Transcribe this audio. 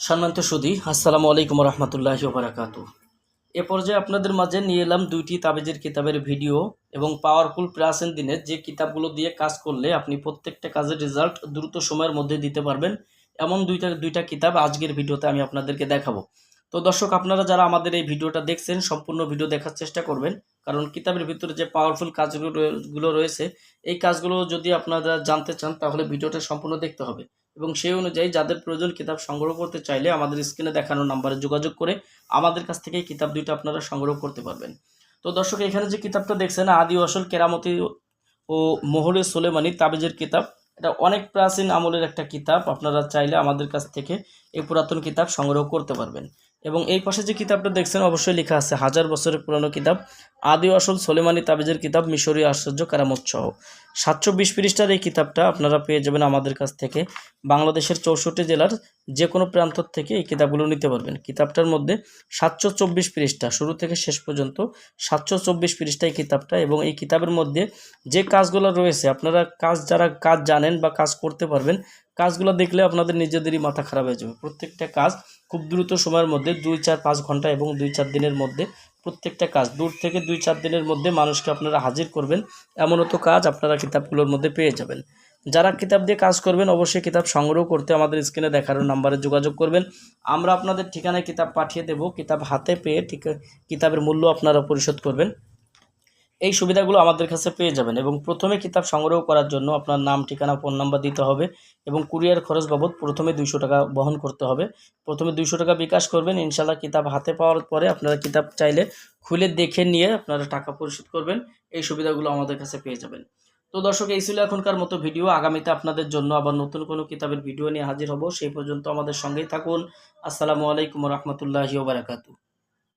সম্মানিত সুদী আসসালামু আলাইকুম রহমতুল্লাহ বারাকাত এ পর্যায়ে আপনাদের মাঝে নিয়ে এলাম দুইটি তাবিজের কিতাবের ভিডিও এবং পাওয়ারফুল প্রাচীন দিনের যে কিতাবগুলো দিয়ে কাজ করলে আপনি প্রত্যেকটা কাজের রেজাল্ট দ্রুত সময়ের মধ্যে দিতে পারবেন। এমন দুইটা দুইটা কিতাব আজকের ভিডিওতে আমি আপনাদেরকে দেখাবো। তো দর্শক, আপনারা যারা আমাদের এই ভিডিওটা দেখছেন, সম্পূর্ণ ভিডিও দেখার চেষ্টা করবেন। কারণ কিতাবের ভিতরে যে পাওয়ারফুল কাজগুলো রয়ে- রয়েছে, এই কাজগুলো যদি আপনারা জানতে চান, তাহলে ভিডিওটা সম্পূর্ণ দেখতে হবে। এবং সেই অনুযায়ী যাদের প্রয়োজন কিতাব সংগ্রহ করতে চাইলে আমাদের স্ক্রিনে দেখানো নাম্বারে যোগাযোগ করে আমাদের কাছ থেকে কিতাব দুইটা আপনারা সংগ্রহ করতে পারবেন। তো দর্শক, এখানে যে কিতাবটা দেখছেন, আদি আসল কেরামতি ও মোহরে সোলেমানি তাবিজের কিতাব, এটা অনেক প্রাচীন আমলের একটা কিতাব। আপনারা চাইলে আমাদের কাছ থেকে এই পুরাতন কিতাব সংগ্রহ করতে পারবেন। এবং এই পাশে যে কিতাবটা দেখছেন, অবশ্যই লেখা আছে, হাজার বছরের পুরানো কিতাব, আদি আসল সোলেমানি তাবিজের কিতাব, মিশরীয় আশ্চর্য কারামত সহ সাতশো বিশ পৃষ্ঠার এই কিতাবটা আপনারা পেয়ে যাবেন আমাদের কাছ থেকে। বাংলাদেশের চৌষট্টি জেলার যে কোনো প্রান্ত থেকে এই কিতাবগুলো নিতে পারবেন। কিতাবটার মধ্যে সাতশো চব্বিশ পৃষ্ঠা, শুরু থেকে শেষ পর্যন্ত সাতশো চব্বিশ পৃষ্ঠা এই কিতাবটা এবং এই কিতাবের মধ্যে যে কাজগুলো রয়েছে, আপনারা কাজ যারা কাজ জানেন বা কাজ করতে পারবেন কাজগুলো দেখলে আপনাদের নিজেদেরই মাথা খারাপ হয়ে যাবে। প্রত্যেকটা কাজ খুব দ্রুত সময়ের মধ্যে দুই চার পাঁচ ঘণ্টা এবং দুই চার দিনের মধ্যে প্রত্যেকটা কাজ। দূর থেকে দুই চার দিনের মধ্যে মানুষকে আপনারা হাজির করবেন। এমনও তো কাজ আপনারা কিতাবগুলোর মধ্যে পেয়ে যাবেন। যারা কিতাব দিয়ে কাজ করবেন অবশ্যই কিতাব সংগ্রহ করতে আমাদের স্ক্রিনে দেখানো নাম্বারে যোগাযোগ করবেন। আমরা আপনাদের ঠিকানায় কিতাব পাঠিয়ে দেব। কিতাব হাতে পেয়ে ঠিক, কিতাবের মূল্য আপনারা পরিশোধ করবেন। এই সুবিধাগুলো আমাদের কাছে পেয়ে যাবেন এবং প্রথমে কিতাব সংগ্রহ করার জন্য আপনার নাম, ঠিকানা, ফোন নাম্বার দিতে হবে এবং কুরিয়ার খরচ বাবদ প্রথমে দুইশো টাকা বহন করতে হবে। প্রথমে দুইশো টাকা বিকাশ করবেন ইনশাল্লাহ কিতাব হাতে পাওয়ার পরে আপনারা কিতাব চাইলে খুলে দেখে নিয়ে আপনারা টাকা পরিশোধ করবেন, এই সুবিধাগুলো আমাদের কাছে পেয়ে যাবেন। তো দর্শক, এই ছিল এখনকার মতো ভিডিও। আগামীতে আপনাদের জন্য আবার নতুন কোনো কিতাবের ভিডিও নিয়ে হাজির হব। সেই পর্যন্ত আমাদের সঙ্গেই থাকুন। আসসালামু আলাইকুম রহমতুল্লাহি ওবরাকাতু